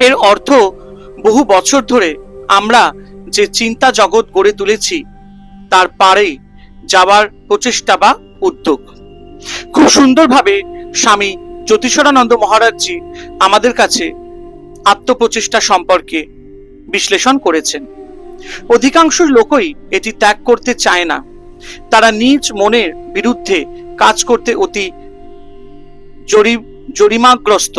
এর অর্থ, বহু বছর ধরে আমরা যে চিন্তা জগৎ গড়ে তুলেছি, তার পারে যাওয়ার প্রচেষ্টা বা উদ্যোগ। খুব সুন্দরভাবে স্বামী জ্যোতিষরানন্দ মহারাজজি আমাদের কাছে আত্মপ্রচেষ্টা সম্পর্কে বিশ্লেষণ করেছেন। অধিকাংশ লোকই এটি ত্যাগ করতে চায় না। তারা নিজ মনের বিরুদ্ধে কাজ করতে অতি জরি জরিমাগ্রস্ত।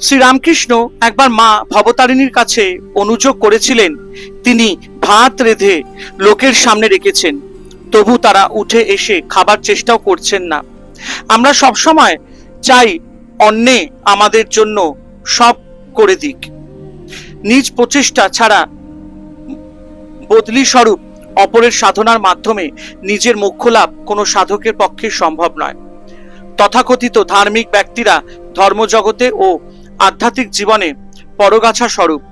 শ্রীরামকৃষ্ণ একবার মা ভবতারিণীর কাছে অনুযোগ করেছিলেন। তিনি ভাত রেধে লোকের সামনে রেখেছেন। তবু তারা উঠে এসে খাবার চেষ্টাও করছেন না। আমরা সব সময় চাই অন্যে আমাদের জন্য সব করে দিক। নিজ প্রচেষ্টা ছাড়া বদলি স্বরূপ অপরের সাধনার মাধ্যমে নিজের মোক্ষ লাভ কোনো সাধকের পক্ষে সম্ভব নয়। তথাকথিত ধার্মিক ব্যক্তিরা ধর্মজগতে ও আধ্যাত্মিক জীবনে পরগাছা স্বরূপ।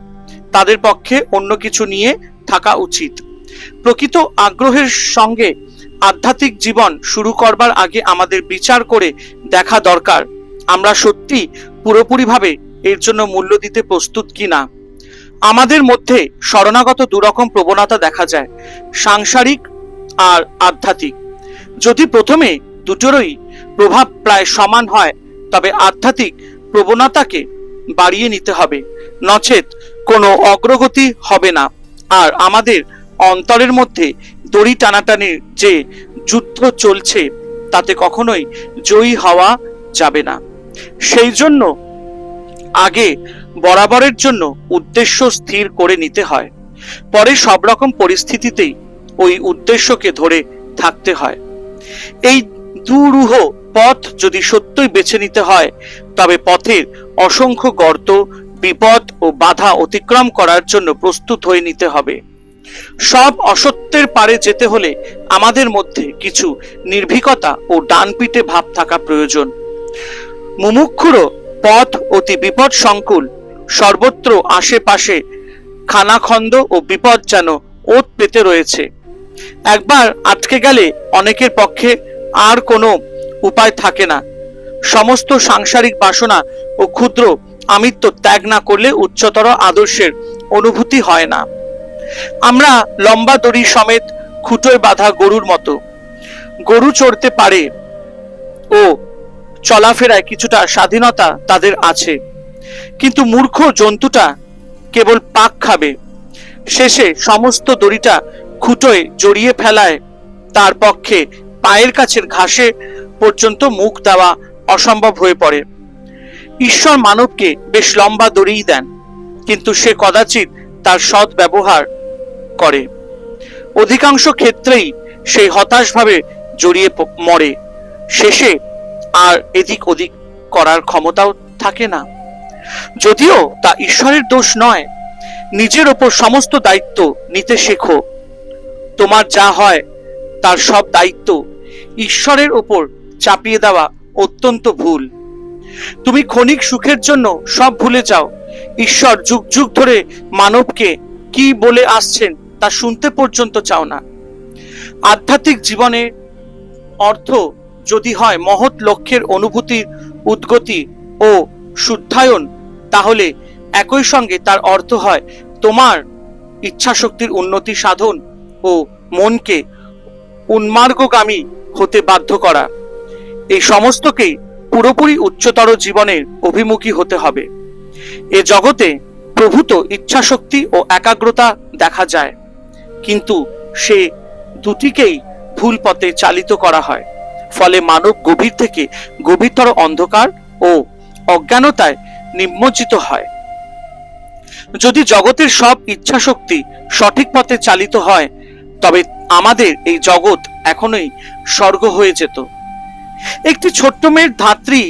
তাদের পক্ষে অন্য কিছু নিয়ে থাকা উচিত। প্রকৃত আগ্রহের সঙ্গে আধ্যাত্মিক জীবন শুরু করবার আগে আমাদের বিচার করে দেখা দরকার, আমরা সত্যি পুরোপুরিভাবে এর জন্য মূল্য দিতে প্রস্তুত কিনা আমাদের মধ্যে শরণাগত দুরকম প্রবণতা দেখা যায়, সাংসারিক আর আধ্যাত্মিক। যদি প্রথমে দুটোরই প্রভাব প্রায় সমান হয়, তবে আধ্যাত্মিক প্রবণতাকে বাড়িয়ে নিতে হবে। নচেত কোনো অগ্রগতি হবে না। আর আমাদের অন্তরের মধ্যে দড়ি টানাটানির যে যুদ্ধ চলছে, তাতে কখনোই জয়ী হওয়া যাবে না। সেই জন্য আগে বরাবরের জন্য উদ্দেশ্য স্থির করে নিতে হয়। পরে সব রকম পরিস্থিতিতেই ওই উদ্দেশ্যকে ধরে থাকতে হয়। এই দুরূহ পথ যদি সত্যই বেছে নিতে হয়, তবে পথের অসংখ্য গর্ত, বিপদ ও বাধা অতিক্রম করার জন্য প্রস্তুত হয়ে নিতে হবে। সব অসত্যের পারে যেতে হলে আমাদের মধ্যে কিছু নির্ভীকতা ও ডানপিটে ভাব থাকা প্রয়োজন। মুমুক্ষুরও পথ অতি বিপদ সংকুল, সর্বত্র আশেপাশে খানাখন্দ ও বিপদ যেন ওত পেতে রয়েছে। একবার আটকে গেলে অনেকের পক্ষে আর কোনো উপায় থাকে না। সমস্ত সাংসারিক বাসনা ও ক্ষুদ্র আমিত্ব ত্যাগ না করলে উচ্চতর আদর্শের অনুভূতি হয় না। আমরা লম্বা দড়ি সমেত খুঁটোয় বাঁধা গরুর মতো। গরু চড়তে পারে ও চলাফেরায় কিছুটা স্বাধীনতা তাদের আছে। কিন্তু মূর্খ জন্তুটা কেবল পাক খাবে। শেষে সমস্ত দড়িটা খুঁটোয় জড়িয়ে ফেলায়, তার পক্ষে পায়ের কাছের ঘাসে পর্যন্ত মুখ দেওয়া অসম্ভব হয়ে পড়ে। ঈশ্বর মানবকে বেশ লম্বা দড়িই দেন, কিন্তু সে কদাচিৎ তার সৎ ব্যবহার করে। অধিকাংশ ক্ষেত্রেই সেই হতাশভাবে জড়িয়ে মরে। শেষে আর এদিক ওদিক করার ক্ষমতাও থাকে না। যদিও তা ঈশ্বরের দোষ নয়, নিজের ওপর সমস্ত দায়িত্ব নিতে শেখো। তোমার যা হয়, তার সব দায়িত্ব ঈশ্বরের ওপর চাপিয়ে দেওয়া অত্যন্ত ভুল। তুমি ক্ষণিক সুখের জন্য সব ভুলে যাও। ঈশ্বর যুগ যুগ ধরে মানবকে কি বলে আসছেন তা শুনতে পর্যন্ত চাও না। আধ্যাত্মিক জীবনে অর্থ যদি হয় মহৎ লক্ষ্যের অনুভূতির উদ্গতি ও শুদ্ধায়ন, তাহলে একই সঙ্গে তার অর্থ হয় তোমার ইচ্ছাশক্তির উন্নতি সাধন ও মনকে উন্মার্গগামী হতে বাধ্য করা। এই সমস্তকেই পুরোপুরি উচ্চতর জীবনের অভিমুখী হতে হবে। এ জগতে প্রভূত ইচ্ছাশক্তি ও একাগ্রতা দেখা যায়, কিন্তু সে দুটিকেই ভুল পথে চালিত করা হয়। ফলে মানব গভীর থেকে গভীরতর অন্ধকার ও অজ্ঞানতায় নিমজ্জিত হয়। যদি জগতের সব ইচ্ছাশক্তি সঠিক পথে চালিত হয়, তবে আমাদের এই জগৎ এখনোই স্বর্গ হয়ে যেত। একটি ছোট্ট মেয়ের ধাত্রী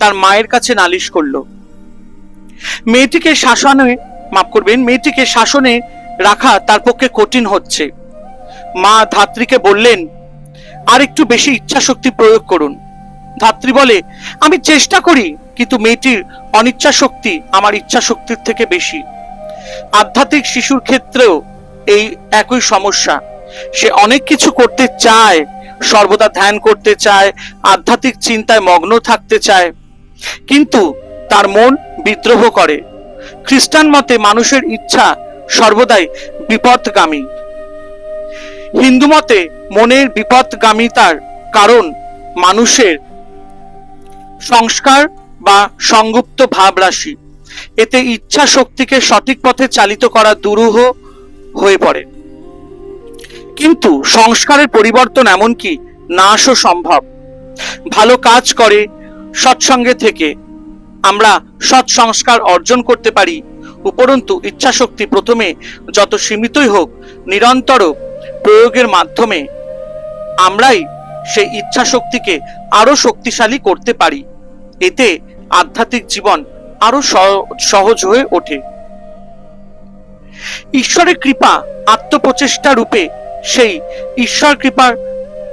তার মায়ের কাছে নালিশ করল, মেয়েটিকে শাসনে, মাফ করবেন, মেয়েটিকে শাসনে রাখা তার পক্ষে কঠিন হচ্ছে। মা ধাত্রীকে বললেন আর একটু বেশি ইচ্ছা শক্তি প্রয়োগ করুন। ধাত্রী বলে, আমি চেষ্টা করি, কিন্তু মেয়েটির অনিচ্ছা শক্তি আমার ইচ্ছা শক্তির থেকে বেশি। আধ্যাত্মিক শিশুর ক্ষেত্রেও এই একই সমস্যা। সে অনেক কিছু করতে চায়, সর্বদা ধ্যান করতে চায়, আধ্যাত্মিক চিন্তায় মগ্ন থাকতে চায়। কিন্তু তার মন বিদ্রোহ করে। খ্রিস্টান মতে মানুষের ইচ্ছা সর্বদাই বিপদগামী হিন্দু মতে মনের বিপদগামিতার কারণ মানুষের সংস্কার বা সংগুপ্ত ভাবরাশি। এতে ইচ্ছা শক্তিকে সঠিক পথে চালিত করা দুরূহ হয়ে পড়ে। কিন্তু সংস্কারের পরিবর্তন এমনকি নাশও সম্ভব। ভালো কাজ করে, সৎসঙ্গে থেকে আমরা সৎ সংস্কার অর্জন করতে পারি। উপরন্তু ইচ্ছা শক্তি প্রথমে যত সীমিতই হোক, নিরন্তর প্রয়োগের মাধ্যমে আমরাই সেই ইচ্ছা শক্তিকে আরও শক্তিশালী করতে পারি। এতে আধ্যাত্মিক জীবন আরও সহ- সহজ হয়ে ওঠে। ঈশ্বরের কৃপা আত্মপ্রচেষ্টা রূপে সেই ঈশ্বর কৃপার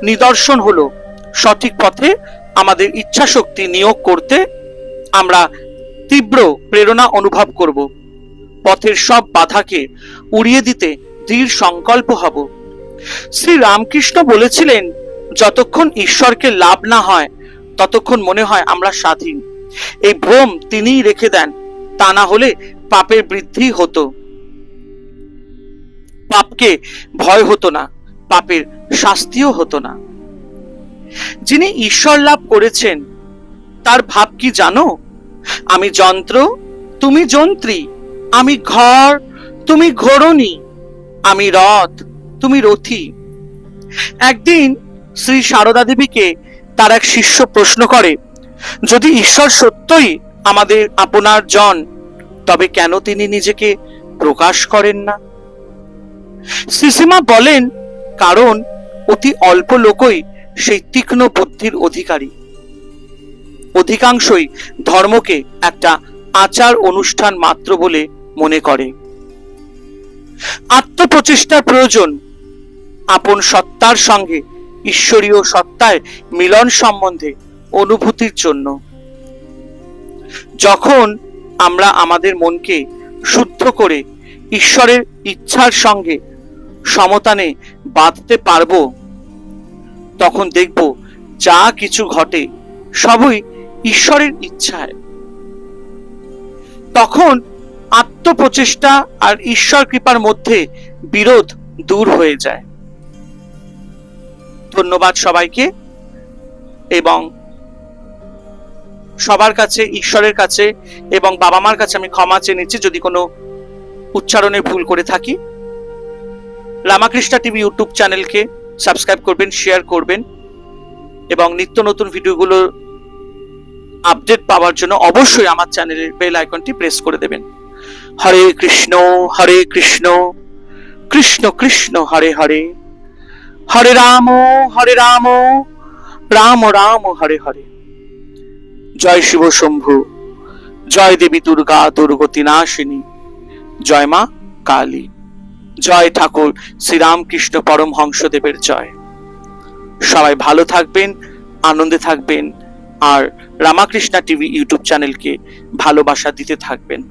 নিদর্শন হলো সঠিক পথে আমাদের ইচ্ছা শক্তি নিয়োগ করতে আমরা তীব্র প্রেরণা অনুভব করব। পথের সব বাধাকে উড়িয়ে দিতে দৃঢ় সংকল্প হব। শ্রী রামকৃষ্ণ বলেছিলেন, যতক্ষণ ঈশ্বরকে লাভ না হয়, ততক্ষণ মনে হয় আমরা স্বাধীন। এই ভ্রম তিনিই রেখে দেন, তা না হলে পাপের বৃদ্ধি হতো। পাপকে ভয় হতো না, পাপের শাস্তিও হতো না। যিনি ঈশ্বর লাভ করেছেন, তার ভাব কি জানো? আমি যন্ত্র, তুমি যন্ত্রী, আমি ঘর, তুমি ঘোরণী আমি রথ, তুমি রথী। একদিন শ্রী সারদা দেবীকে তার এক শিষ্য প্রশ্ন করে, যদি ঈশ্বর সত্যই আমাদের, আপনার জন, তবে কেন তিনি নিজেকে প্রকাশ করেন না? শ্রীসীমা বলেন, কারণ অতি অল্প লোকই সেই তীক্ষ্ণ বুদ্ধির অধিকারী। অধিকাংশই ধর্মকে একটা আচার অনুষ্ঠান মাত্র বলে মনে করে। আত্মপ্রচেষ্টার প্রয়োজন, আপন সত্তার সঙ্গে ঈশ্বরীয় সত্তায় মিলন সম্বন্ধে অনুভূতির জন্য। যখন আমরা আমাদের মনকে শুদ্ধ করে ঈশ্বরের ইচ্ছার সঙ্গে সমতানে বাঁধতে পারব। তখন দেখব যা কিছু ঘটে, সবই ঈশ্বরের ইচ্ছায়। তখন আত্মপ্রচেষ্টা আর ঈশ্বর কৃপার মধ্যে বিরোধ দূর হয়ে যায়। ধন্যবাদ সবাইকে এবং সবার কাছে, ঈশ্বরের কাছে এবং বাবা মার কাছে আমি ক্ষমা চেয়ে নিচ্ছি। যদি কোনো উচ্চারণে ভুল করে থাকি রামাকৃষ্ণা টিভি ইউটিউব চ্যানেলকে সাবস্ক্রাইব করবেন শেয়ার করবেন এবং নিত্য নতুন ভিডিওগুলো আপডেট পাওয়ার জন্য অবশ্যই আমার চ্যানেলের বেল আইকনটি প্রেস করে দেবেন। হরে কৃষ্ণ হরে কৃষ্ণ কৃষ্ণ কৃষ্ণ, হরে হরে। হরে রাম হরে রাম রাম রাম, হরে হরে। জয় শিব শম্ভু, জয় দেবী দুর্গা দুর্গতি নাশিনী জয় মা কালী। জয় ঠাকুর, শ্রীরামকৃষ্ণ পরমহংসদেবের জয়। সবাই ভালো থাকবেন, আনন্দে থাকবেন, আর রামাকৃষ্ণা টিভি ইউটিউব চ্যানেলকে ভালোবাসা দিতে থাকবেন।